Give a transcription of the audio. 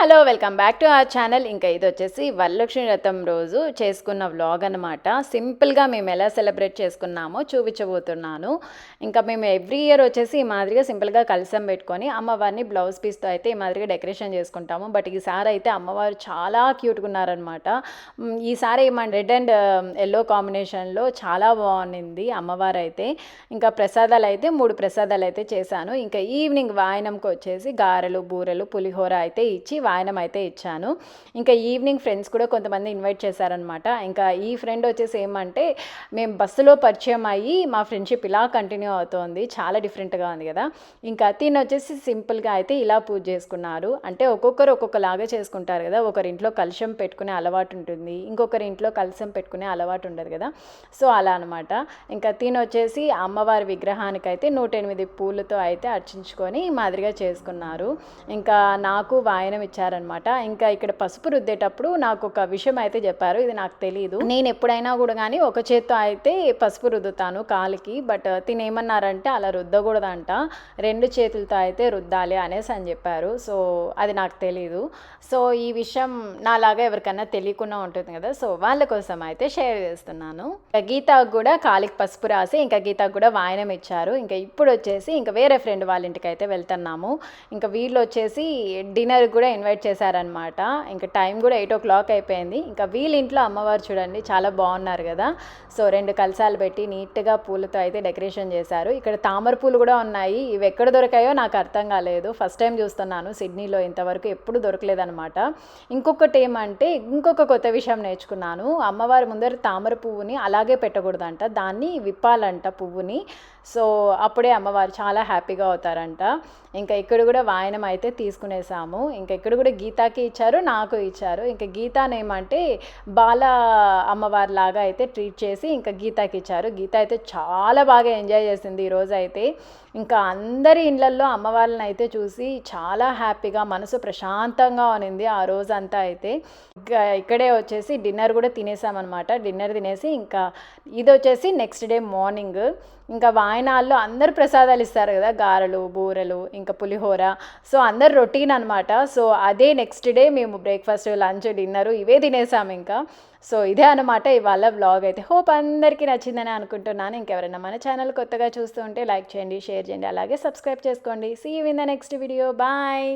Hello welcome back to our channel. ఇంకా ఇది వచ్చేసి వరలక్ష్మి వ్రతం రోజు చేసుకున్న వ్లాగ్ అనమాట సింపుల్గా మేము ఎలా సెలబ్రేట్ చేసుకున్నామో చూపించబోతున్నాను. ఇంకా మేము ఎవ్రీ ఇయర్ వచ్చేసి ఈ మాదిరిగా సింపుల్గా కలసం పెట్టుకొని అమ్మవారిని బ్లౌజ్ పీస్తో అయితే ఈ మాదిరిగా డెకరేషన్ చేసుకుంటాము. బట్ ఈసారి అయితే అమ్మవారు చాలా క్యూట్గా ఉన్నారనమాట ఈసారి మన రెడ్ అండ్ ఎల్లో కాంబినేషన్లో చాలా బాగుంది అమ్మవారు అయితే ఇంకా ప్రసాదాలు అయితే మూడు ప్రసాదాలు అయితే చేశాను. ఇంకా ఈవినింగ్ వాయనంకి వచ్చేసి గారెలు బూరెలు పులిహోర అయితే ఇచ్చి వాయనం అయితే ఇచ్చాను. ఇంకా ఈవినింగ్ ఫ్రెండ్స్ కూడా కొంతమంది ఇన్వైట్ చేశారనమాట ఇంకా ఈ ఫ్రెండ్ వచ్చేసి ఏమంటే మేము బస్సులో పరిచయం అయ్యి మా ఫ్రెండ్షిప్ ఇలా కంటిన్యూ అవుతోంది చాలా డిఫరెంట్గా ఉంది కదా. ఇంకా తిని వచ్చేసి సింపుల్గా అయితే ఇలా పూజ చేసుకున్నారు. అంటే ఒక్కొక్కరు ఒక్కొక్కలాగా చేసుకుంటారు కదా. ఒకరి ఇంట్లో కలుషం పెట్టుకునే అలవాటు ఉంటుంది ఇంకొకరి ఇంట్లో కలుషం పెట్టుకునే అలవాటు ఉండదు కదా. సో అలా అనమాట ఇంకా తిని వచ్చేసి అమ్మవారి విగ్రహానికి అయితే నూట ఎనిమిది పూలతో అయితే అర్చించుకొని మాదిరిగా చేసుకున్నారు. ఇంకా నాకు వాయనం ఇచ్చారనమాట ఇంకా ఇక్కడ పసుపు రుద్దేటప్పుడు నాకు ఒక విషయం అయితే చెప్పారు. ఇది నాకు తెలియదు నేను ఎప్పుడైనా కూడా కానీ ఒక చేత్తో అయితే పసుపు రుద్దుతాను కాలికి బట్ తినేమన్నారంటే అలా రుద్దకూడదంట. రెండు చేతులతో అయితే రుద్దాలి అనేసి అని చెప్పారు. సో అది నాకు తెలీదు. సో ఈ విషయం నాలాగా ఎవరికైనా తెలియకుండా ఉంటుంది కదా. సో వాళ్ళ కోసం అయితే షేర్ చేస్తున్నాను. ఇంకా గీతకు కూడా కాలికి పసుపు రాసి ఇంకా గీతకు కూడా వాయనం ఇచ్చారు. ఇంకా ఇప్పుడు వచ్చేసి ఇంకా వేరే ఫ్రెండ్ వాళ్ళ ఇంటికి అయితే వెళ్తున్నాము. ఇంకా వీళ్ళు వచ్చేసి డిన్నర్ కూడా ఇన్వైట్ చేశారనమాట ఇంకా టైం కూడా ఎయిట్ ఓ క్లాక్ అయిపోయింది. ఇంకా వీళ్ళ ఇంట్లో అమ్మవారు చూడండి చాలా బాగున్నారు కదా. సో రెండు కలసాలు పెట్టి నీట్గా పూలతో అయితే డెకరేషన్ చేశారు. ఇక్కడ తామర పూలు కూడా ఉన్నాయి. ఇవి ఎక్కడ దొరికాయో నాకు అర్థం కాలేదు. ఫస్ట్ టైం చూస్తున్నాను సిడ్నీలో ఇంతవరకు ఎప్పుడు దొరకలేదనమాట ఇంకొకటి ఏమంటే ఇంకొక కొత్త విషయం నేర్చుకున్నాను. అమ్మవారి ముందర తామర పువ్వుని అలాగే పెట్టకూడదంట. దాన్ని విప్పాలంట పువ్వుని. సో అప్పుడే అమ్మవారు చాలా హ్యాపీగా అవుతారంట. ఇంకా ఇక్కడ కూడా వాయనం అయితే తీసుకునేసాము. ఇంకా ఇక్కడ కూడా గీతాకి ఇచ్చారు నాకు ఇచ్చారు. ఇంకా గీతానేమంటే బాల అమ్మవారి లాగా అయితే ట్రీట్ చేసి ఇంకా గీతాకి ఇచ్చారు. గీత అయితే చాలా బాగా ఎంజాయ్ చేసింది ఈరోజు అయితే. ఇంకా అందరి ఇళ్ళల్లో అమ్మవారిని అయితే చూసి చాలా హ్యాపీగా మనసు ప్రశాంతంగా ఉనింది ఆ రోజంతా అయితే. ఇంకా ఇక్కడే వచ్చేసి డిన్నర్ కూడా తినేసామన్నమాట. డిన్నర్ తినేసి ఇంకా ఇది వచ్చేసి నెక్స్ట్ డే మార్నింగ్ ఇంకా వాయనాల్లో అందరు ప్రసాదాలు ఇస్తారు కదా గారెలు బూరెలు ఇంకా పులిహోర. సో అందరు రొటీన్ అనమాట సో అదే నెక్స్ట్ డే మేము బ్రేక్ఫాస్ట్ లంచ్ డిన్నర్ ఇవే తినేసాము ఇంకా. సో ఇదే అనమాట ఇవాళ వ్లాగ్ అయితే. హోప్ అందరికీ నచ్చిందని అనుకుంటున్నాను. ఇంకెవరైనా మన ఛానల్ కొత్తగా చూస్తూ ఉంటే లైక్ చేయండి షేర్ చేయండి అలాగే సబ్స్క్రైబ్ చేసుకోండి. See you in the next video bye